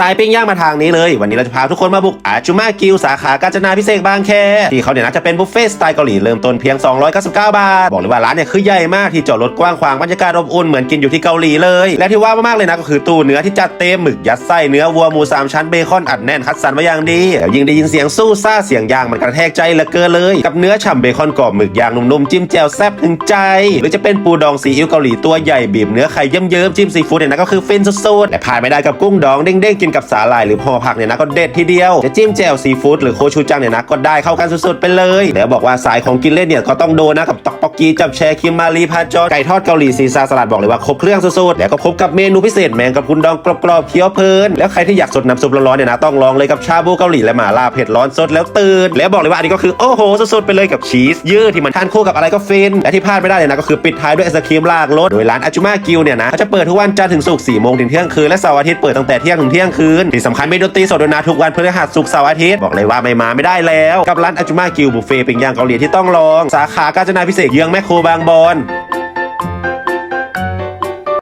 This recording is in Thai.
สายปิ้งย่างมาทางนี้เลย วันนี้เราจะพาทุกคนมาบุกอาจูมากิวสาขากาญจนาพิเศษบางแคที่เขาเนี่ยนะจะเป็นบุฟเฟ่ต์สไตล์เกาหลีเริ่มต้นเพียง 299 บาท บอกเลยว่าร้านเนี่ยคือใหญ่มากที่จอดรถกว้างขวางบรรยากาศอบอุ่นเหมือนกินอยู่ที่เกาหลีเลย และที่ว่ามากๆเลยนะก็คือตู้เนื้อที่จัดเต็มหมึกยัดไส้เนื้อวัวหมูสามชั้นเบคอนอัดแน่นคัดสรรมาอย่างดีแล้วยิ่งได้ยินเสียงสู้ซ่าเสียงยางมันกระแทกใจเหลือเกินเลย กับเนื้อฉ่ำเบคอนกรอบหมึกยางนุ่มๆจิ้มแจ่วแซ่บถึงใจ หรือจะเป็นปูดองซีอิ๊วเกาหลีตัวใหญ่บีบเนื้อไข่เยิ้มๆจิ้มซีฟู้ดเนี่ยนะก็คือฟินสุดๆและพลาดไม่ได้กับกุ้งดองเด้งๆกินกับสาหร่ายหรือห่อผักเนี่ยนะก็เด็ดทีเดียว จะจิ้มแจ่วซีฟู้ดหรือโคชูจังเนี่ยนะก็ได้เข้ากันสุดๆไปเลย แล้วบอกว่าสายของกินเล่นเนี่ยก็ต้องโดนนะกับตอก กีจับแชร์คิมมารีพาจอไก่ทอดเกาหลีซีซาสลัดบอกเลยว่าครบเครื่องสุดๆแล้วก็พบกับเมนูพิเศษแมงกะพรุนดองกรอบๆเคี้ยวเพลินแล้วใครที่อยากสดน้ำซุปร้อนๆเนี่ยนะต้องลองเลยกับชาบูเกาหลีและหม่าล่าเผ็ดร้อนสดแล้วตื่นแล้วบอกเลยว่าอันนี้ก็คือโอ้โหสุดๆไปเลยกับชีสยืดที่มันทานคู่กับอะไรก็ฟินและที่พลาดไม่ได้เลยนะก็คือปิดท้ายด้วยไอศครีมลากรสโดยร้านอาจูมากิวเนี่ยนะเขาจะเปิดทุกวันจันทร์ถึงศุกร์4โมงถึงเที่ยงคืนและเสาร์อาทิตย์เปิดตั้งแต่เที่ยงถึงเที่ยงคืนที่สำคัญมีดนตรีสดด้วยนะทุกวันพฤหัสศุกร์เสาร์อาทิตย์บอกเลยว่าไม่มาไม่ได้แล้ว กับร้านอาจูมากิวบุฟเฟ่ปิ้งย่างเกาหลีที่ต้องลองสาขากาญจนาพิเศษเยื้องแมคโครบางบอน